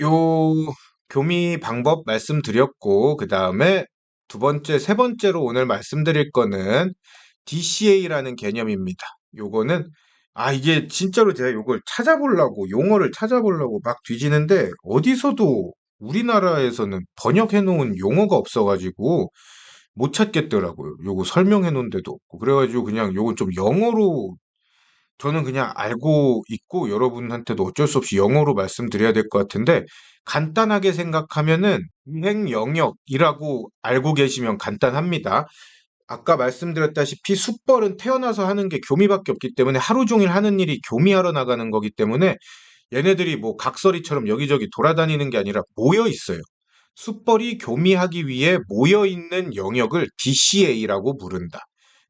자, 요 교미 방법 말씀드렸고, 그 다음에 두 번째, 세 번째로 오늘 말씀드릴 거는 DCA라는 개념입니다. 요거는, 아, 이게 진짜로 제가 요걸 찾아보려고, 용어를 찾아보려고 막 뒤지는데, 어디서도 우리나라에서는 번역해 놓은 용어가 없어가지고, 못 찾겠더라고요. 요거 설명해 놓은 데도 없고. 그래가지고 그냥 요건 좀 영어로 저는 그냥 알고 있고 여러분한테도 어쩔 수 없이 영어로 말씀드려야 될 것 같은데 간단하게 생각하면은 비행 영역이라고 알고 계시면 간단합니다. 아까 말씀드렸다시피 숫벌은 태어나서 하는 게 교미밖에 없기 때문에 하루 종일 하는 일이 교미하러 나가는 거기 때문에 얘네들이 뭐 각설이처럼 여기저기 돌아다니는 게 아니라 모여 있어요. 숫벌이 교미하기 위해 모여 있는 영역을 DCA라고 부른다.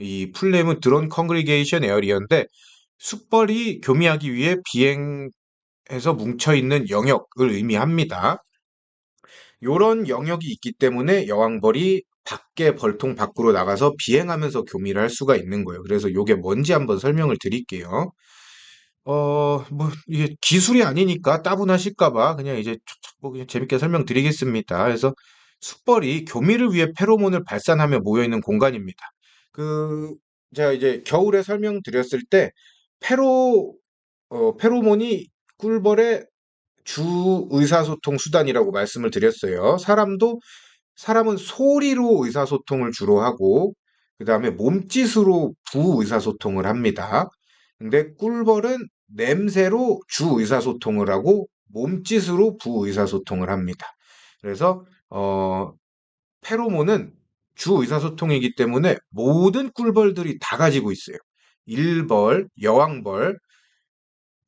이 풀네임은 드론 컨그리게이션 에어리어인데 숫벌이 교미하기 위해 비행해서 뭉쳐있는 영역을 의미합니다. 이런 영역이 있기 때문에 여왕벌이 밖에 벌통 밖으로 나가서 비행하면서 교미를 할 수가 있는 거예요. 그래서 이게 뭔지 한번 설명을 드릴게요. 어, 뭐, 이게 기술이 아니니까 따분하실까봐 그냥 이제 뭐 그냥 재밌게 설명드리겠습니다. 그래서 숫벌이 교미를 위해 페로몬을 발산하며 모여있는 공간입니다. 그, 제가 이제 겨울에 설명드렸을 때 페로 어, 페로몬이 꿀벌의 주 의사소통 수단이라고 말씀을 드렸어요. 사람도 사람은 소리로 의사소통을 주로 하고 그 다음에 몸짓으로 부 의사소통을 합니다. 근데 꿀벌은 냄새로 주 의사소통을 하고 몸짓으로 부 의사소통을 합니다. 그래서 어, 페로몬은 주 의사소통이기 때문에 모든 꿀벌들이 다 가지고 있어요. 일벌, 여왕벌,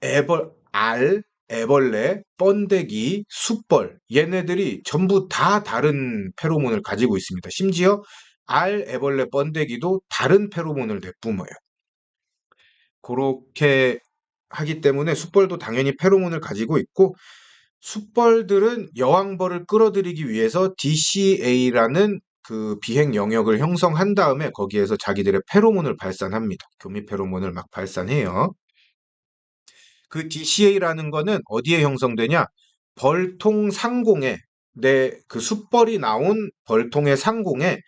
애벌, 알, 애벌레, 번데기, 숫벌 얘네들이 전부 다 다른 페로몬을 가지고 있습니다. 심지어 알, 애벌레, 번데기도 다른 페로몬을 내뿜어요. 그렇게 하기 때문에 숫벌도 당연히 페로몬을 가지고 있고 숫벌들은 여왕벌을 끌어들이기 위해서 DCA라는 그 비행 영역을 형성한 다음에 거기에서 자기들의 페로몬을 발산합니다. 교미 페로몬을 막 발산해요. 그 DCA라는 거는 어디에 형성되냐? 벌통 상공에 내그 숫벌이 나온 벌통의 상공에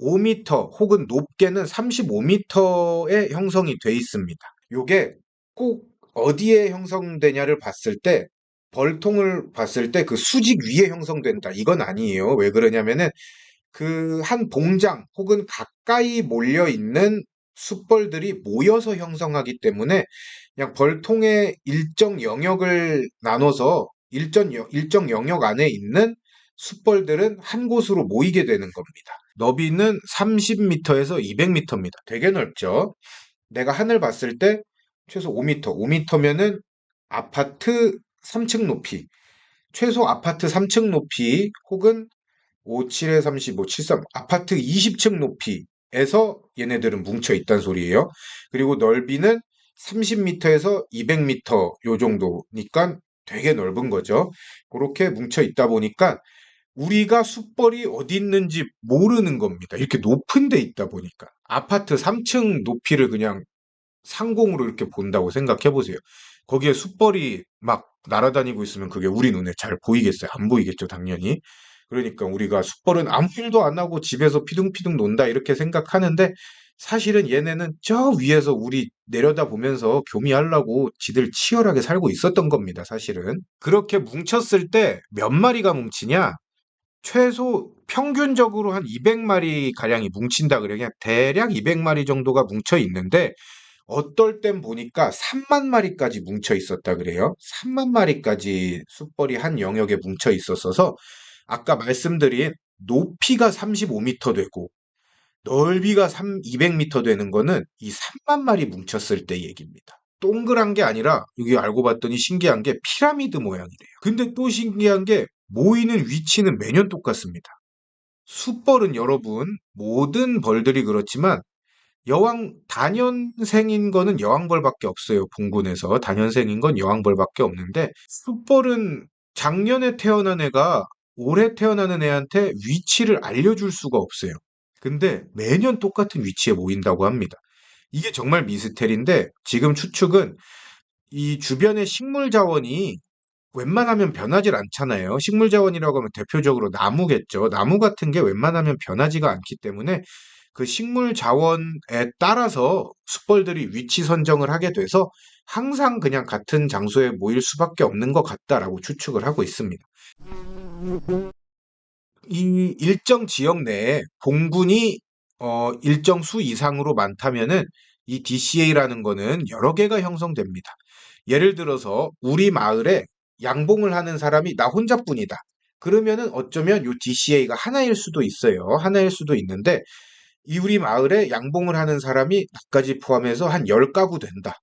5m 혹은 높게는 35m에 형성이 돼 있습니다. 요게 꼭 어디에 형성되냐를 봤을 때 벌통을 봤을 때 그 수직 위에 형성된다. 이건 아니에요. 왜 그러냐면은 그한 봉장 혹은 가까이 몰려 있는 숫벌들이 모여서 형성하기 때문에 그냥 벌통의 일정 영역을 나눠서 일정, 일정 영역 안에 있는 숫벌들은 한 곳으로 모이게 되는 겁니다. 너비는 30m에서 200m입니다. 되게 넓죠? 내가 하늘 봤을 때 최소 5m, 5m면은 아파트 3층 높이, 최소 아파트 3층 높이 혹은 57에 35, 73 아파트 20층 높이에서 얘네들은 뭉쳐 있단 소리예요. 그리고 넓이는 30m에서 200m 요 정도니까 되게 넓은 거죠. 그렇게 뭉쳐 있다 보니까 우리가 숯벌이 어디 있는지 모르는 겁니다. 이렇게 높은 데 있다 보니까 아파트 3층 높이를 그냥 상공으로 이렇게 본다고 생각해 보세요. 거기에 숯벌이 막 날아다니고 있으면 그게 우리 눈에 잘 보이겠어요? 안 보이겠죠, 당연히. 그러니까 우리가 숯벌은 아무 일도 안 하고 집에서 피둥피둥 논다 이렇게 생각하는데 사실은 얘네는 저 위에서 우리 내려다 보면서 교미하려고 지들 치열하게 살고 있었던 겁니다, 사실은. 그렇게 뭉쳤을 때 몇 마리가 뭉치냐? 최소 평균적으로 한 200마리 가량이 뭉친다 그래요. 그냥 대략 200마리 정도가 뭉쳐 있는데 어떨 땐 보니까 3만 마리까지 뭉쳐 있었다 그래요. 3만 마리까지 숯벌이 한 영역에 뭉쳐 있었어서 아까 말씀드린 높이가 35m 되고 넓이가 3, 200m 되는 거는 이 3만 마리 뭉쳤을 때 얘기입니다. 동그란 게 아니라 여기 알고 봤더니 신기한 게 피라미드 모양이래요. 근데 또 신기한 게 모이는 위치는 매년 똑같습니다. 숫벌은 여러분 모든 벌들이 그렇지만 여왕 단연생인 거는 여왕벌밖에 없어요. 봉군에서 단연생인 건 여왕벌밖에 없는데 숫벌은 작년에 태어난 애가 올해 태어나는 애한테 위치를 알려줄 수가 없어요. 근데 매년 똑같은 위치에 모인다고 합니다. 이게 정말 미스테리인데 지금 추측은 이 주변의 식물 자원이 웬만하면 변하질 않잖아요. 식물 자원이라고 하면 대표적으로 나무겠죠. 나무 같은 게 웬만하면 변하지가 않기 때문에 그 식물 자원에 따라서 숯벌들이 위치 선정을 하게 돼서 항상 그냥 같은 장소에 모일 수밖에 없는 것 같다라고 추측을 하고 있습니다. 이 일정 지역 내에 봉군이 어, 일정 수 이상으로 많다면은 이 DCA라는 거는 여러 개가 형성됩니다. 예를 들어서 우리 마을에 양봉을 하는 사람이 나 혼자뿐이다. 그러면은 어쩌면 요 DCA가 하나일 수도 있어요. 하나일 수도 있는데 이 우리 마을에 양봉을 하는 사람이 나까지 포함해서 한 10가구 된다.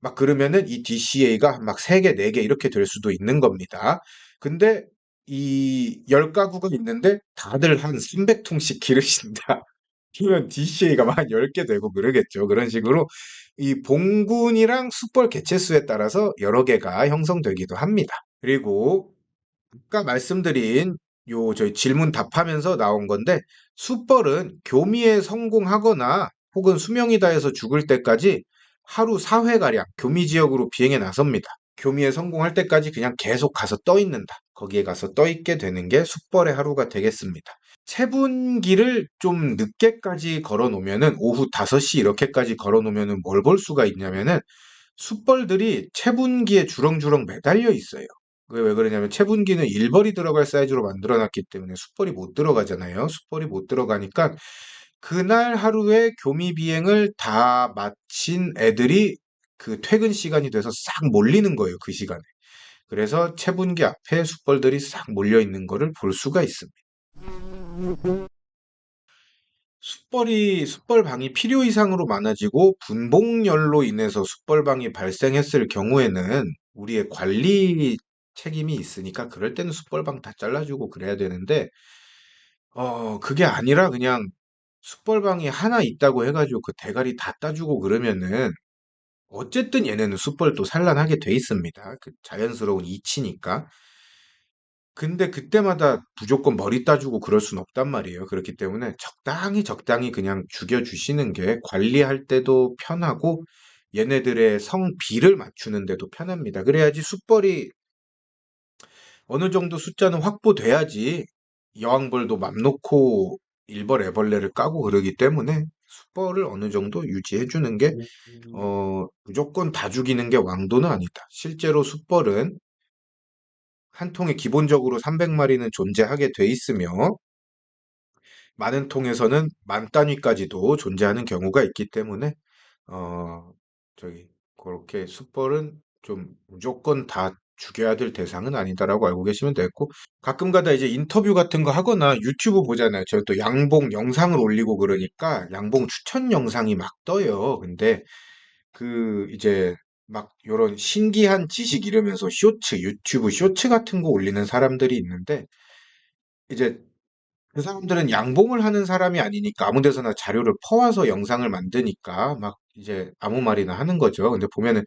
막 그러면은 이 DCA가 막 3개, 4개 이렇게 될 수도 있는 겁니다. 근데 이 10가구가 있는데 다들 한 300통씩 기르신다. 그러면 DCA가 한 10개 되고 그러겠죠. 그런 식으로 이 봉군이랑 숯벌 개체수에 따라서 여러 개가 형성되기도 합니다. 그리고 아까 말씀드린 요 저희 질문 답하면서 나온 건데 숯벌은 교미에 성공하거나 혹은 수명이 다해서 죽을 때까지 하루 4회가량 교미 지역으로 비행에 나섭니다. 교미에 성공할 때까지 그냥 계속 가서 떠 있는다. 거기에 가서 떠 있게 되는 게 숯벌의 하루가 되겠습니다. 체분기를 좀 늦게까지 걸어 놓으면은 오후 5시 이렇게까지 걸어 놓으면은 뭘 볼 수가 있냐면은 숯벌들이 체분기에 주렁주렁 매달려 있어요. 그게 왜 그러냐면 체분기는 일벌이 들어갈 사이즈로 만들어 놨기 때문에 숯벌이 못 들어가잖아요. 숯벌이 못 들어가니까 그날 하루에 교미 비행을 다 마친 애들이 그 퇴근 시간이 돼서 싹 몰리는 거예요. 그 시간에. 그래서 체분기 앞에 숯벌들이 싹 몰려 있는 거를 볼 수가 있습니다. 숯벌이 숯벌방이 필요 이상으로 많아지고 분봉열로 인해서 숯벌방이 발생했을 경우에는 우리의 관리 책임이 있으니까 그럴 때는 숯벌방 다 잘라주고 그래야 되는데 어 그게 아니라 그냥 숯벌방이 하나 있다고 해가지고 그 대가리 다 따주고 그러면은 어쨌든 얘네는 숯벌 도 산란하게 돼 있습니다. 그 자연스러운 이치니까. 근데 그때마다 무조건 머리 따주고 그럴 순 없단 말이에요. 그렇기 때문에 적당히 적당히 그냥 죽여주시는 게 관리할 때도 편하고 얘네들의 성비를 맞추는 데도 편합니다. 그래야지 숯벌이 어느 정도 숫자는 확보돼야지 여왕벌도 맘 놓고 일벌 애벌레를 까고 그러기 때문에 숯벌을 어느 정도 유지해 주는 게 어, 무조건 다 죽이는 게 왕도는 아니다. 실제로 숯벌은 한 통에 기본적으로 300마리는 존재하게 돼 있으며 많은 통에서는 만 단위까지도 존재하는 경우가 있기 때문에 어 저기 그렇게 숯벌은 좀 무조건 다 죽여야 될 대상은 아니다라고 알고 계시면 되겠고 가끔가다 이제 인터뷰 같은 거 하거나 유튜브 보잖아요. 저또 양봉 영상을 올리고 그러니까 양봉 추천 영상이 막 떠요. 근데 그 이제 막 요런 신기한 지식 이러면서 쇼츠, 유튜브 쇼츠 같은 거 올리는 사람들이 있는데 이제 그 사람들은 양봉을 하는 사람이 아니니까 아무 데서나 자료를 퍼와서 영상을 만드니까 막 이제 아무 말이나 하는 거죠. 근데 보면은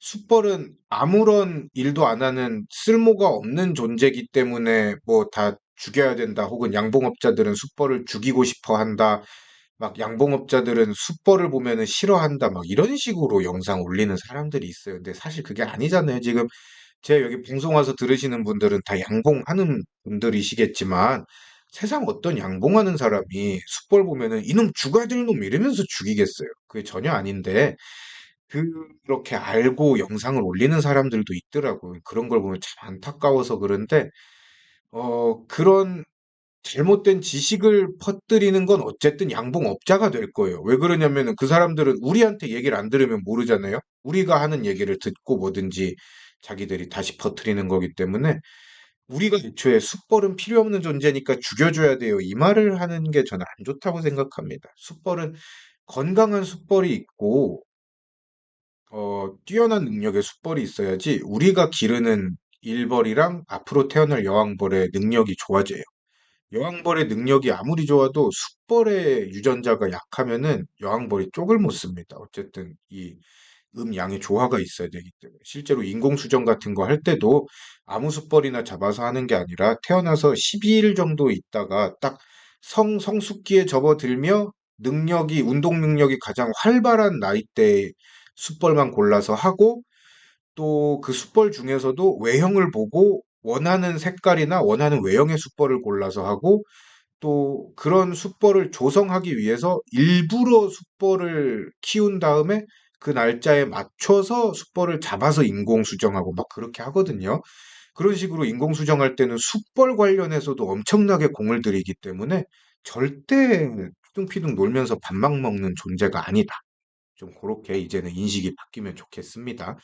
숯벌은 아무런 일도 안 하는 쓸모가 없는 존재이기 때문에 뭐 다 죽여야 된다. 혹은 양봉업자들은 숯벌을 죽이고 싶어 한다. 막 양봉업자들은 숯벌을 보면은 싫어한다. 막 이런 식으로 영상 올리는 사람들이 있어요. 근데 사실 그게 아니잖아요. 지금 제 여기 방송 와서 들으시는 분들은 다 양봉하는 분들이시겠지만 세상 어떤 양봉하는 사람이 숯벌 보면은 이놈 될놈 이러면서 죽이겠어요. 그게 전혀 아닌데 그렇게 알고 영상을 올리는 사람들도 있더라고요. 그런 걸 보면 참 안타까워서 그런데 어 그런 잘못된 지식을 퍼뜨리는 건 어쨌든 양봉업자가 될 거예요. 왜 그러냐면은 그 사람들은 우리한테 얘기를 안 들으면 모르잖아요. 우리가 하는 얘기를 듣고 뭐든지 자기들이 다시 퍼뜨리는 거기 때문에 우리가 애초에 숯벌은 필요 없는 존재니까 죽여줘야 돼요. 이 말을 하는 게 저는 안 좋다고 생각합니다. 숯벌은 건강한 숯벌이 있고 어, 뛰어난 능력의 숯벌이 있어야지 우리가 기르는 일벌이랑 앞으로 태어날 여왕벌의 능력이 좋아져요. 여왕벌의 능력이 아무리 좋아도 숯벌의 유전자가 약하면은 여왕벌이 쪽을 못 씁니다. 어쨌든 이 음양의 조화가 있어야 되기 때문에. 실제로 인공수정 같은 거 할 때도 아무 숯벌이나 잡아서 하는 게 아니라 태어나서 12일 정도 있다가 딱 성, 성숙기에 접어들며 능력이 운동 능력이 가장 활발한 나이대에 숯벌만 골라서 하고 또 그 숯벌 중에서도 외형을 보고 원하는 색깔이나 원하는 외형의 숯벌을 골라서 하고 또 그런 숯벌을 조성하기 위해서 일부러 숯벌을 키운 다음에 그 날짜에 맞춰서 숯벌을 잡아서 인공 수정하고 막 그렇게 하거든요. 그런 식으로 인공 수정할 때는 숯벌 관련해서도 엄청나게 공을 들이기 때문에 절대 피둥피둥 놀면서 밥만 먹는 존재가 아니다. 좀 그렇게 이제는 인식이 바뀌면 좋겠습니다.